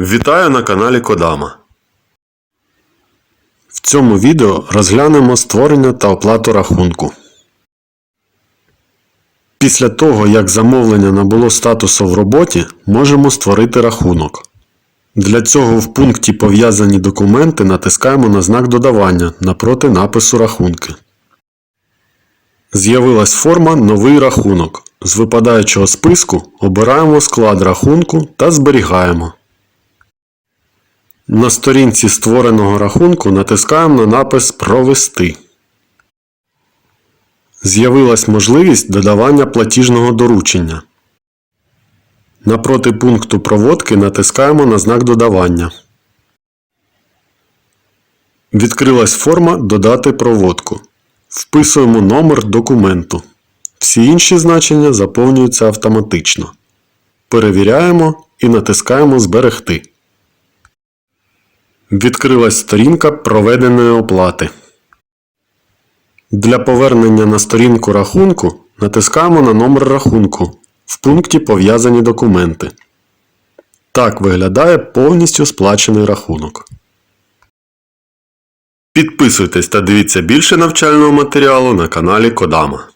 Вітаю на каналі Кодама. В цьому відео розглянемо створення та оплату рахунку. Після того, як замовлення набуло статусу в роботі, можемо створити рахунок. Для цього в пункті Пов'язані документи натискаємо на знак додавання напроти напису рахунки. З'явилась форма Новий рахунок. З випадаючого списку обираємо склад рахунку та зберігаємо. На сторінці створеного рахунку натискаємо на напис Провести. З'явилась можливість додавання платіжного доручення. Напроти пункту проводки натискаємо на знак додавання. Відкрилась форма Додати проводку. Вписуємо номер документу. Всі інші значення заповнюються автоматично. Перевіряємо і натискаємо Зберегти. Відкрилась сторінка проведеної оплати. Для повернення на сторінку рахунку натискаємо на номер рахунку в пункті Пов'язані документи. Так виглядає повністю сплачений рахунок. Підписуйтесь та дивіться більше навчального матеріалу на каналі Кодама.